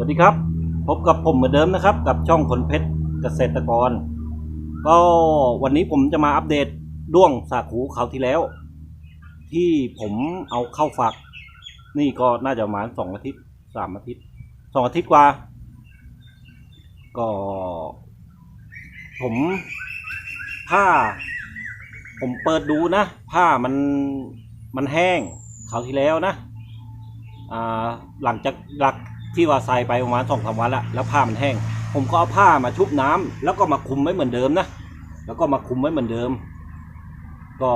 สวัสดีครับ พบกับผมเหมือนเดิมนะครับ กับช่องคนเพชรเกษตรกร ก็วันนี้ผมจะมาอัปเดตด้วงสาคูเขาที่แล้ว ที่ผมเอาเข้าฝักนี่ก็น่าจะประมาณสองอาทิตย์สามอาทิตย์สองอาทิตย์กว่า ก็ ผมผ้า ผมเปิดดูนะ ผ้ามันมันแห้งเขาที่แล้วนะ อ่าหลังจากหลัก ที่ว่าใส่ไปประมาณสองสามวันละแล้วผ้ามันแห้ง ผมก็เอาผ้ามาชุบน้ำแล้วก็มาคุมไว้เหมือนเดิมนะแล้วก็มาคุมไว้เหมือนเดิม ก็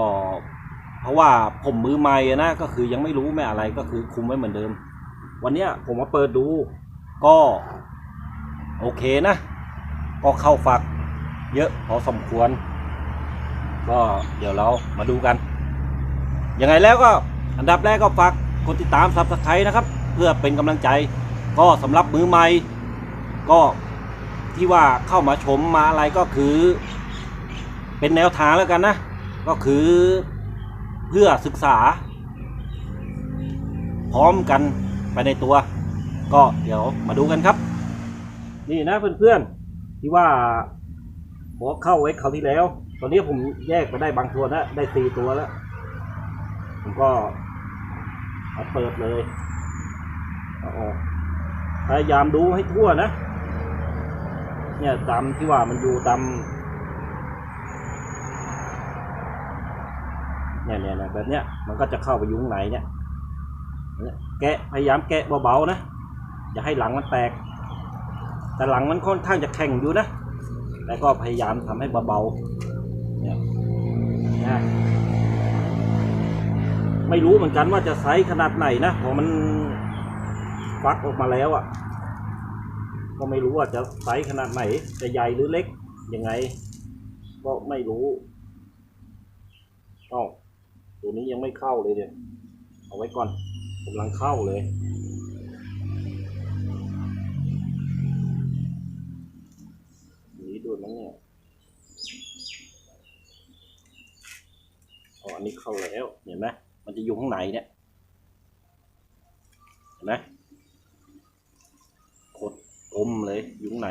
เพราะว่าผมมือใหม่นะก็คือยังไม่รู้ไม่อะไรก็คือคุมไว้เหมือนเดิม วันเนี้ยผมมาเปิดดูก็ โอเคนะ ก็เข้าฝัก เยอะพอสมควร ก็เดี๋ยวเรามาดูกันยังไงแล้วก็อันดับแรกก็ฝากกดติดตามซับสไครต์นะครับ เพื่อเป็นกำลังใจ ก็สำหรับมือใหม่ก็ที่ว่าเข้ามาชมมาอะไรก็คือ เป็นแนวทางแล้วกันนะ ก็คือเพื่อศึกษา พร้อมกันไปในตัว ก็เดี๋ยวมาดูกันครับ นี่นะเพื่อนๆที่ว่าบอกเข้าไว้คราที่แล้ว ตอนนี้ผมแยกไปได้บางตัวแล้วได้สี่ตัวแล้ว ผมก็เอาเปิดเลยเอาออก พยายามดูให้ทั่วนะ เนี่ยตามที่ว่ามันอยู่ตามเนี่ยเนี่ยเนี่ยแบบเนี้ยมันก็จะเข้าไปยุ้งไหนเนี่ยแกะพยายามแกะเบาๆนะ อย่าให้หลังมันแตก แต่หลังมันค่อนข้างจะแข็งอยู่นะ แต่ก็พยายามทำให้เบาๆเนี่ยนะไม่รู้เหมือนกันว่าจะไซส์ขนาดไหนนะพอมัน ฟักออกมาแล้วอะ่ะ ก็ไม่รู้ว่าจะไซส์ขนาดไหน จะใหญ่หรือเล็กยังไง ก็ไม่รู้อ้าวตัวนี้ยังไม่เข้าเลยเนี่ย เอาไว้ก่อนกำลังเข้าเลยนี้ดูมั้งเนี่ยอ๋ออันนี้เข้าแล้ว เห็นไหมมันจะอยู่ข้างในเนี่ย เห็นไหม มเลยยู่ข้างใน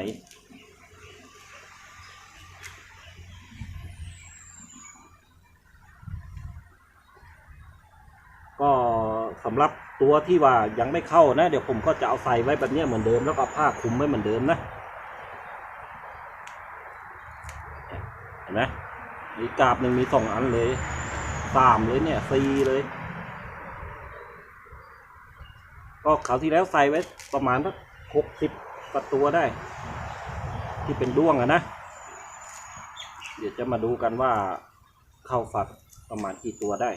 ก็สำหรับตัวที่ว่ายังไม่เข้านะ เดี๋ยวผมก็จะเอาใส่ไว้แบบเนี้ยเหมือนเดิม แล้วก็ผ้าคลุมไว้เหมือนเดิมนะเห็นไหมมีกาบหนึ่งมีสองอันเลยสามเลยเนี่ยสี่เลย ก็คราที่แล้วใส่ไว้ประมาณสักหกสิบ กว่าตัวได้ ที่เป็นด้วงอะนะ เดี๋ยวจะมาดูกันว่าเข้าฝักประมาณกี่ตัวได้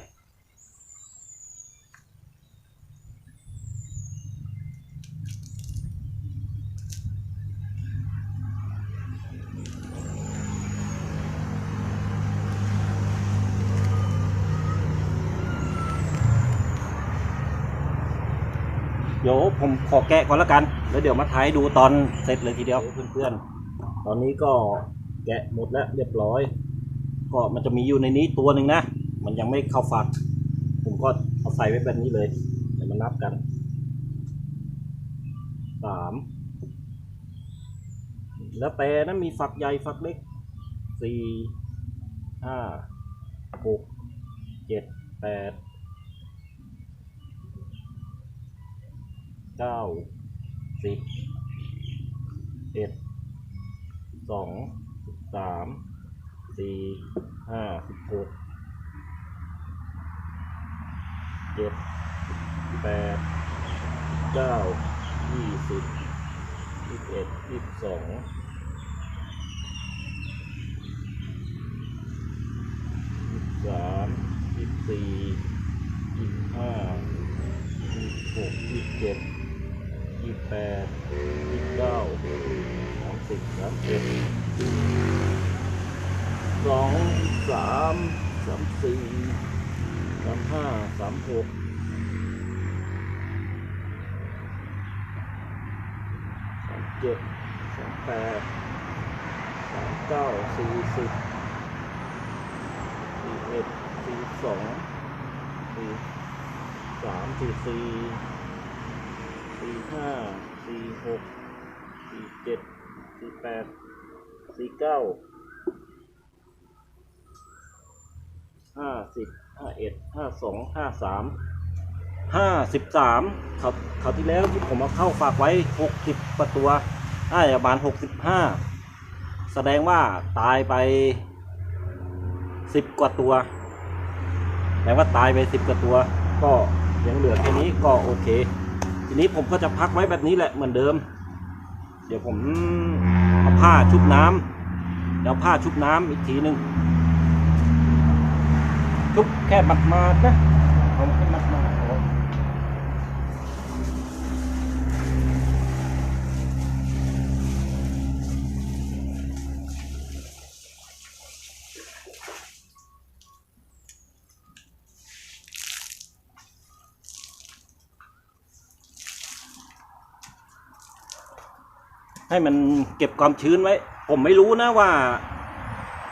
เดี๋ยวผมขอแกะก่อนละกัน แล้วเดี๋ยวมาถ่ายดูตอนเสร็จเลยทีเดียวเพื่อนๆ ตอนนี้ก็แกะหมดแล้วเรียบร้อย ก็มันจะมีอยู่ในนี้ตัวหนึ่งนะ มันยังไม่เข้าฝัก ผมก็เอาใส่ไว้แบบนี้เลย เดี๋ยวมานับกัน สาม แล้วแต่นะมีฝักใหญ่ฝักเล็ก สี่ ห้า หก เจ็ด แปด เก้าสิบเอ็ดสองสามสี่ห้าสิบหกเจ็ดแปดเก้ายี่สิบยี่สิบเอ็ดยี่สิบสองยี่สิบสามยี่สิบสี่ยี่สิบห้ายี่สิบหกยี่สิบเจ็ด แปดยี่สิบเก้าสามสิบสามเอ็ดสองสามสามสี่สามห้าสามหกสามเจ็ดสามแปดสามเก้าสี่สิบสี่เอ็ดสี่สองสี่สามสี่สี่ สี่ห้าสี่หกสี่เจ็ดสี่แปดสี่เก้าห้าสิบห้าเอ็ดห้าสองห้าสามห้าสิบสามเขาเขาวที่แล้วที่ผมเอาเข้าฝากไว้หกสิบประตัวน่าจะประมาณหกสิบห้าแสดงว่าตายไปสิบกว่าตัวแปลว่าตายไปสิบกว่าตัว ก็ยังเหลือแค่นี้ก็โอเค ทีนี้ผมก็จะพักไว้แบบนี้แหละเหมือนเดิม เดี๋ยวผมเอาผ้าชุบน้ำเดี๋ยวผ้าชุบน้ำอีกทีหนึ่งชุบแค่บัดมาดนะเอาแค่บัดมาดๆพอ ให้มันเก็บความชื้นไว้ ผมไม่รู้นะว่า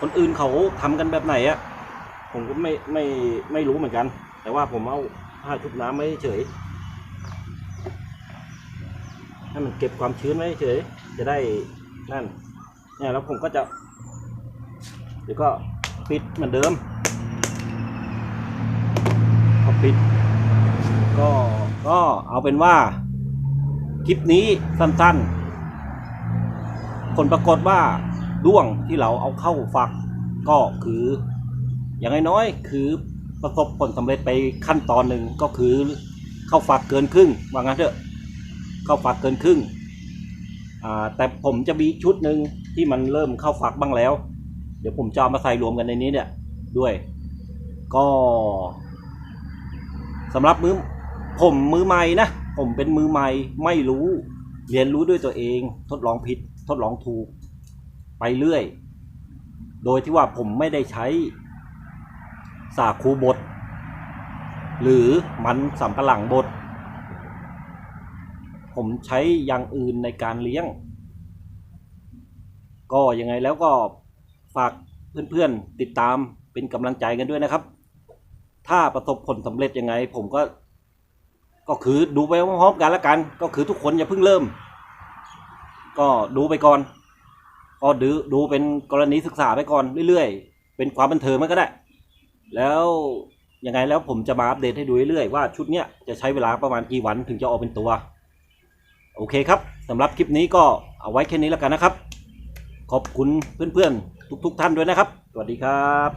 คนอื่นเขาทำกันแบบไหนอะผมก็ไม่ไม่ไม่รู้เหมือนกัน แต่ว่าผมเอาผ้าชุบน้ำไว้เฉยให้มันเก็บความชื้นไว้เฉยจะได้นั่นเนี่ยแล้วผมก็จะเดี๋ยวก็ปิดเหมือนเดิมพอปิด ก็ก็เอาเป็นว่า คลิปนี้สั้นๆ ผลปรากฏว่าด้วงที่เราเอาเข้าฝักก็คือ อย่างน้อยๆคือประสบผลสำเร็จไปขั้นตอนหนึ่งก็คือเข้าฝักเกินครึ่งว่างั้นเถอะเข้าฝักเกินครึ่งแต่ผมจะมีชุดหนึ่งที่มันเริ่มเข้าฝักบ้างแล้ว เดี๋ยวผมจะเอามาใส่รวมกันในนี้เนี่ยด้วย ก็สำหรับมือผมมือใหม่นะ ผมเป็นมือใหม่ไม่รู้ เรียนรู้ด้วยตัวเองทดลองผิด ดลองถูกไปเรื่อย โดยที่ว่าผมไม่ได้ใช้สาคูบดหรือมันสำปะหลังบดผมใช้อย่างอื่นในการเลี้ยง ก็ยังไงแล้วก็ฝากเพื่อนๆติดตามเป็นกำลังใจกันด้วยนะครับ ถ้าประสบผลสำเร็จยังไง ผมก็ ก็คือดูไปพร้อมๆกันล้วกัน ก็คือทุกคนอย่าเพิ่งเริ่ม ก็ดูไปก่อน ก็ดูดูเป็นกรณีศึกษาไปก่อนเรื่อยๆ เป็นความบันเทิงมันก็ได้ แล้วยังไงแล้วผมจะมาอัปเดตให้ดูเรื่อยๆว่าชุดเนี้ยจะใช้เวลาประมาณกี่วันถึงจะออกเป็นตัว โอเคครับสำหรับคลิปนี้ก็เอาไว้แค่นี้แล้วกันนะครับ ขอบคุณเพื่อนๆ ทุกๆท่านด้วยนะครับ สวัสดีครับ